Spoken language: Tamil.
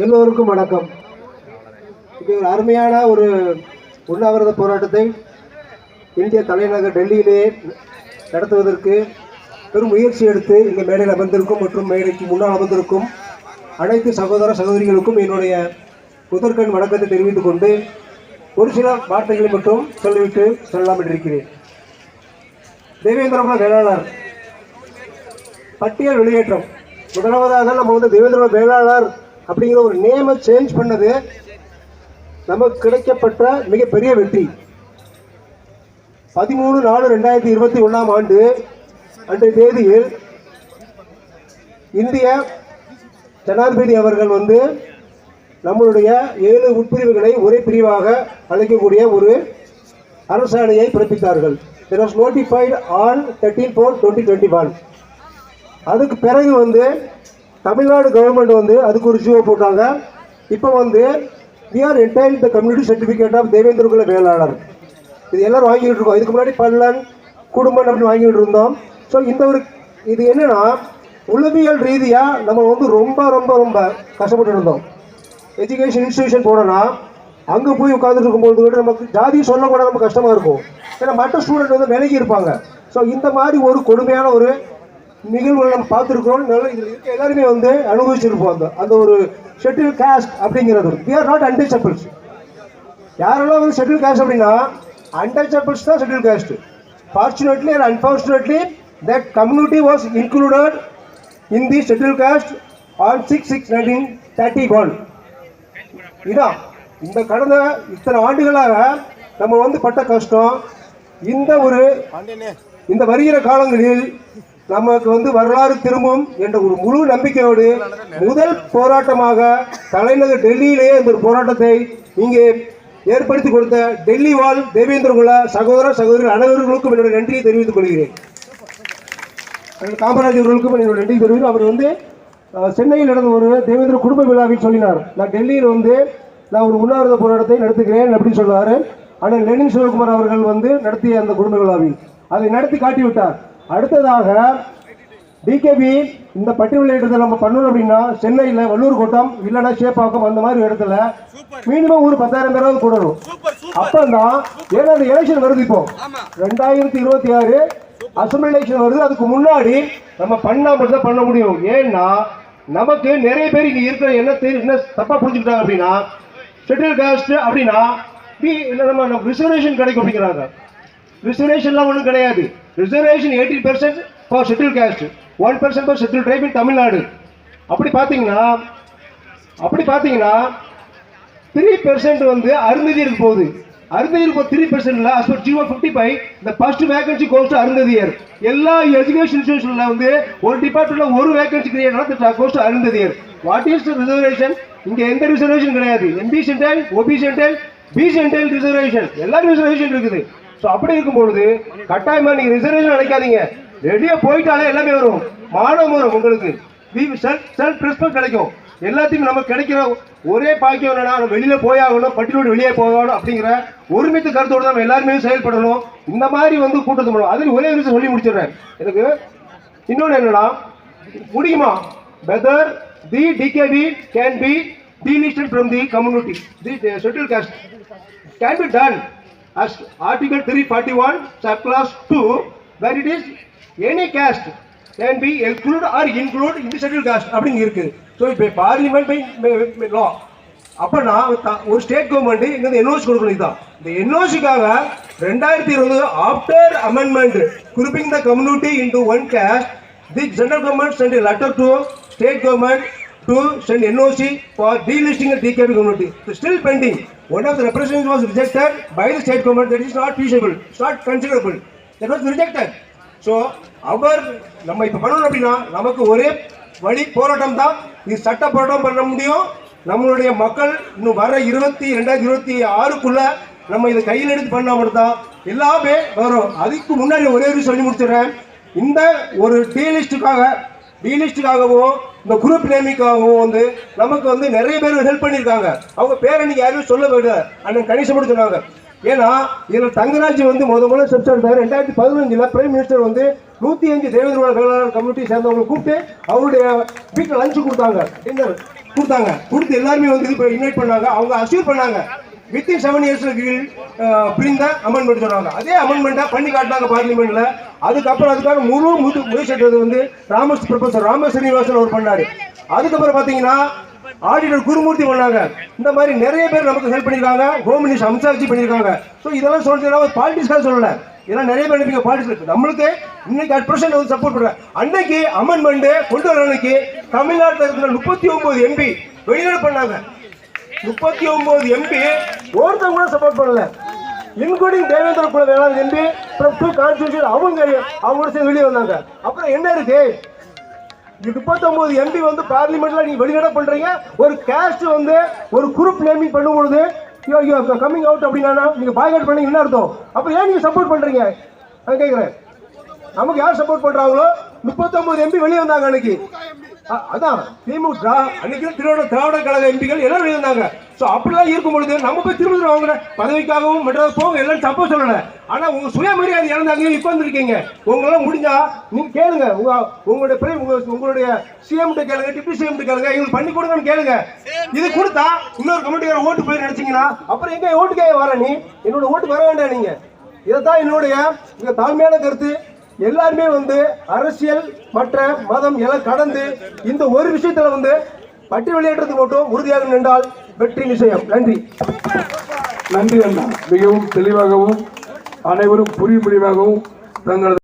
எல்லோருக்கும் வணக்கம். இது ஒரு அருமையான ஒரு உண்ணாவிரத போராட்டத்தை இந்திய தலைநகர் டெல்லியிலே நடத்துவதற்கு பெரும் முயற்சி எடுத்து இந்த மேடையில் அமர்ந்திருக்கும் மற்றும் மேடைக்கு முன்னால் அமர்ந்திருக்கும் அனைத்து சகோதர சகோதரிகளுக்கும் என்னுடைய முதற்கண் வணக்கத்தை தெரிவித்துக் கொண்டு ஒரு சில வார்த்தைகளை மட்டும் சொல்லிவிட்டு செல்லலாம் இருக்கிறேன் தேவேந்திரகுல வேளாளர் பட்டியல் வெளியேற்றம். முதலாவதாக நம்ம வந்து தேவேந்திர வேளாளர் அப்படிங்கிற ஒரு நேமை சேஞ்ச் பண்ணது நமக்கு கிடைக்கப்பட்ட மிகப்பெரிய வெற்றி. பதிமூணு நாலு ரெண்டாயிரத்தி இருபத்தி ஒன்றாம் ஆண்டு அன்றைய தேதியில் இந்திய ஜனாதிபதி அவர்கள் வந்து நம்மளுடைய ஏழு உட்பிரிவுகளை ஒரே பிரிவாக அழைக்கக்கூடிய ஒரு அரசாணையை பிறப்பித்தார்கள். It was notified on thirteen four twenty twenty one அதுக்கு பிறகு வந்து தமிழ்நாடு கவர்மெண்ட் வந்து அதுக்கு ஒரு ஜியோ போட்டாங்க. இப்போ வந்து we are entitled the community certificate of Devendrakula Vellalar இது எல்லோரும் வாங்கிட்டு இருக்கோம். இதுக்கு முன்னாடி பல்லன் குடும்பம் அப்படின்னு வாங்கிட்டு இருந்தோம். ஸோ இந்த ஒரு இது என்னென்னா உளவியல் ரீதியாக நம்ம வந்து ரொம்ப ரொம்ப ரொம்ப கஷ்டப்பட்டு இருந்தோம். எஜுகேஷன் இன்ஸ்டியூஷன் போனோம்னா அங்கே போய் உட்காந்துட்டு இருக்கும்போது கூட நமக்கு ஜாதி சொல்லக்கூட நம்ம கஷ்டமாக இருக்கும். ஏன்னா மற்ற ஸ்டூடெண்ட் வந்து விலகி இருப்பாங்க. ஸோ இந்த மாதிரி ஒரு கொடுமையான ஒரு நிகழ்வுகளை நம்ம பார்த்துருக்கோம் இதில் இருக்க எல்லாருமே வந்து அனுபவிச்சிருப்போம் அந்த அந்த ஒரு ஷெட்யூல் காஸ்ட் அப்படிங்கிறது வி ஆர் நாட் அன்டச்சபிள்ஸ் யாரெல்லாம் வந்து ஷெட்யூல் காஸ்ட் அப்படின்னா அன்டச்சபிள்ஸ் தான் schedule caste fortunately and unfortunately that community was included in the schedule caste on six six nineteen thirty one இதான். இந்த கடந்த இத்தனை ஆண்டுகளாக நம்ம வந்து பட்ட கஷ்டம். இந்த ஒரு இந்த வருகிற காலங்களில் நமக்கு வந்து வரலாறு திரும்பும் என்ற ஒரு முழு நம்பிக்கையோடு முதல் போராட்டமாக தலைநகர் டெல்லியிலேயே இந்த போராட்டத்தை இங்கே ஏற்படுத்தி கொடுத்த டெல்லி வாழ் தேவேந்திர குல சகோதர சகோதரி அனைவர்களுக்கும் என்னுடைய நன்றியை தெரிவித்துக் கொள்கிறேன். காமராஜ் அவர்களுக்கும் என்னோட நன்றி தெரிவித்து அவர் வந்து சென்னையில் நடந்த ஒரு தேவேந்திர குடும்ப விழாவில் சொல்லினார். நான் டெல்லியில் வந்து நான் ஒரு உண்ணாவிரத போராட்டத்தை நடத்துகிறேன் அப்படின்னு சொன்னார் ஆனால் லெனின் சிவகுமார் அவர்கள் வந்து நடத்திய அந்த குடும்ப விழாவில். அதை நடத்தி காட்டிவிட்டார். அடுத்ததாக டிகேபி இந்த பட்டியல் வெளியிட்டதை நம்ம பண்ணணும் அப்படின்னா சென்னையில் வள்ளூர் கோட்டம் இல்லைன்னா சேப்பாக்கம் அந்த மாதிரி இடத்துல மினிமம் ஒரு பத்தாயிரம் பேராவது கூடணும். அப்பதான் ஏன்னா அந்த எலெக்ஷன் வருது இப்போ. ரெண்டாயிரத்தி இருபத்தி ஆறு அசம்பிளி எலெக்ஷன் வருது. அதுக்கு முன்னாடி நம்ம பண்ணா மட்டும் தான் பண்ண முடியும். ஏன்னா நமக்கு நிறைய பேர் இங்க இருக்கிற என்ன என்ன தப்பா புரிஞ்சுக்கிட்டாங்க அப்படின்னா ஷெட்யூல் காஸ்ட் அப்படின்னா நம்ம ரிசர்வேஷன் கிடைக்கும் அப்படிங்கிறாங்க ரிசர்வேஷன்லாம் ஒன்றும் கிடையாது. Reservation eighty percent for schedule caste one percent for schedule tribe in Tamil Nadu அப்படி பார்த்தீங்கன்னா அப்படி பார்த்தீங்கன்னா த்ரீ பர்சன்ட் வந்து அருந்ததியருக்கு போகுது. அருந்ததியருக்கு three percent as per GO fifty five இந்த first vacancy goes to Arunthathiyar. எல்லா எஜுகேஷன் இன்ஸ்டியூஷனில் வந்து ஒரு டிபார்ட்மெண்ட்ல ஒரு வேகன்சி கிரியேட் ஆனால் goes to Arunthathiyar. What is reservation இங்கே எந்த ரிசர்வேஷன் கிடையாது. MB central OB central B central reservation எல்லா ரிசர்வேஷன் இருக்குது. ஸோ அப்படி இருக்கும் பொழுது நீங்கள் ரிசர்வேஷன் நினைக்காதீங்க. ரெடியாக போயிட்டாலே எல்லாமே வரும். மானம் வரும் உங்களுக்கு. செல்ஃப் செல்ஃப் ரெஸ்பெக்ட் கிடைக்கும். எல்லாத்தையும் நமக்கு கிடைக்கிற ஒரே பாக்கியம் என்னன்னா நம்ம வெளியில போயாகணும் பட்டியலோடு வெளியே போகணும் அப்படிங்கிற ஒருமித்த கருத்தோடு நம்ம எல்லாருமே செயல்படணும். இந்த மாதிரி வந்து கூட்டத்தை பண்ணணும். அதில் ஒரே விஷயம் சொல்லி முடிச்சிடுறேன். எனக்கு இன்னொன்று என்னன்னா முடியுமா? Whether the DKP can be delisted from the community. The schedule caste. Can be done. As article 341 subclass 2 where it is any caste can be excluded or included in the scheduled caste அப்படின்னு இருக்கு. ஸோ இப்போ பார்லிமெண்ட் பை லா அப்பனா நான் ஒரு ஸ்டேட் கவர்மெண்ட் இங்க வந்து என்ஓசி கொடுக்கணும் இதுதான். இந்த என்ஓசிக்காக ரெண்டாயிரத்தி இருபது after amendment grouping the community into one caste the central government sent letter to state government to send NOC for delisting the DKB community. It's still pending. One of the representatives was rejected by the state government. That is not feasible. It's not considerable. That was rejected. So, அவர் நம்ம இப்போ பண்ணணும் அப்படின்னா நமக்கு ஒரே வழி போராட்டம் தான் இது சட்ட போராட்டம் பண்ண முடியும் நம்மளுடைய மக்கள் இன்னும் வர இருபத்தி ரெண்டாயிரத்தி இருபத்தி ஆறுக்குள்ள நம்ம இதை கையில் எடுத்து பண்ணா மட்டும் தான் எல்லாமே வரும் அதுக்கு முன்னாடி ஒரே ஒரு சொல்லி முடிச்சிடுறேன் இந்த ஒரு டீலிஸ்டுக்காக டீலிஸ்டுக்காகவும் இந்த குரூப் பிரேமிக்காகவும் வந்து நமக்கு வந்து நிறைய பேர் ஹெல்ப் பண்ணியிருக்காங்க. அவங்க பேரை நீங்கள் யாரும் சொல்ல வேண்டிய அண்ணன் கணிசம் சொன்னாங்க. ஏன்னா இதில் தங்கராஜ் வந்து முத முதல்ல ஸ்டெப்ஸ் எடுத்தாரு. ரெண்டாயிரத்தி பதினஞ்சில் பிரைம் மினிஸ்டர் வந்து நூற்றி அஞ்சு தேவேந்திர வேளாண் கம்யூனிட்டி சேர்ந்தவங்களை கூப்பிட்டு அவருடைய வீட்டில் லஞ்சு கொடுத்தாங்க. டின்னர் கொடுத்தாங்க. கொடுத்து எல்லாருமே வந்து இப்போ இன்வைட் பண்ணாங்க. அவங்க அசீவ் பண்ணாங்க. வித்தின் செவன் இயர்ஸ்ல கீழ் பிரிந்த அமெண்ட்மெண்ட் சொன்னாங்க. அதே அமெண்ட்மெண்ட்டை பண்ணி காட்டினாங்க பார்லிமெண்ட்ல அதுக்கப்புறம் அதுக்காக முழு முது முயற்சி எடுத்தது வந்து ராமஸ் ப்ரொஃபசர் ராம சீனிவாசன் அவர் பண்ணாரு. அதுக்கப்புறம் பார்த்தீங்கன்னா ஆடிட்டர் குருமூர்த்தி பண்ணாங்க. இந்த மாதிரி நிறைய பேர் நமக்கு ஹெல்ப் பண்ணியிருக்காங்க ஹோம் மினிஸ்டர் அம்சாட்சி பண்ணியிருக்காங்க ஸோ இதெல்லாம் சொல்றது பாலிட்டிக்ஸ்க்காக சொல்லல. இதெல்லாம் நிறைய பேர் நினைப்பீங்க பாலிட்டிக்ஸ் நம்மளுக்கு இன்னைக்கு அட் பிரசன்ட் வந்து சப்போர்ட் பண்றேன். அன்னைக்கு அமெண்ட்மெண்ட் கொண்டு வர அன்னைக்கு தமிழ்நாட்டில் இருக்கிற முப்பத்தி ஒன்பது எம்பி வெளிநாடு பண்ணாங்க. முப்பத்தி ஒன்பது எம்பி ஒருத்தவங்க கூட சப்போர்ட் பண்ணல. இன்க்ளூடிங் தேவேந்திர குல வேளாண் எம்பி ஃப்ரம் டூ கான்ஸ்டியூஷன் அவங்க அவங்க கூட சேர்ந்து வெளியே வந்தாங்க. அப்புறம் என்ன இருக்கு? முப்பத்தொன்பது எம்பி வந்து பார்லிமெண்ட்ல நீங்க வெளிநட பண்றீங்க. ஒரு கேஸ்ட் வந்து ஒரு குரூப் நேமிங் பண்ணும்பொழுது கம்மிங் அவுட் அப்படின்னா நீங்க பாய்காட் பண்ணி என்ன அர்த்தம்? அப்ப ஏன் நீங்க சப்போர்ட் பண்றீங்க? நான் கேட்கிறேன் நமக்கு யார் சப்போர்ட் பண்றாங்களோ முப்பத்தொன்பது எம்பி வெளியே வந்தாங்க அன்னைக்கு. அதான் திமுக அன்னைக்கு திருவண்ண திராவிட கழக எம்பிகள் எல்லாரும் இருந்தாங்க ஸோ அப்படிலாம் இருக்கும் பொழுது நம்ம போய் திரும்ப வாங்குற பதவிக்காகவும் மெட்ராஸ் போக எல்லாம் தப்பா சொல்லல. ஆனா உங்க சுயமரியாதை இழந்தாங்க இப்போ வந்திருக்கீங்க. உங்களால முடிஞ்சா நீங்க கேளுங்க. உங்க உங்களுடைய பிரை- உங்க உங்களுடைய சிஎம் கேளுங்க டிப்டி சிஎம் கேளுங்க இவங்களுக்கு பண்ணி கொடுங்கன்னு கேளுங்க. இது கொடுத்தா இன்னொரு கமிட்டிக்கார ஓட்டு போய் நினைச்சீங்கன்னா அப்புறம் எங்க ஓட்டுக்கே வர நீ? என்னோட ஓட்டு வர வேண்டாம் நீங்க. இதைத்தான் என்னுடைய மிக தாழ்மையான கருத்து. எல்லாருமே வந்து அரசியல் மற்ற மதம் எல்லாம் கடந்து இந்த ஒரு விஷயத்துல வந்து பட்டி வெளியேற்றது மட்டும் உறுதியாக நின்றால் வெற்றி நிச்சயம். நன்றி. நன்றி அண்ணா. மிகவும் தெளிவாகவும் அனைவரும் புரியும்படியாகவும் தங்களது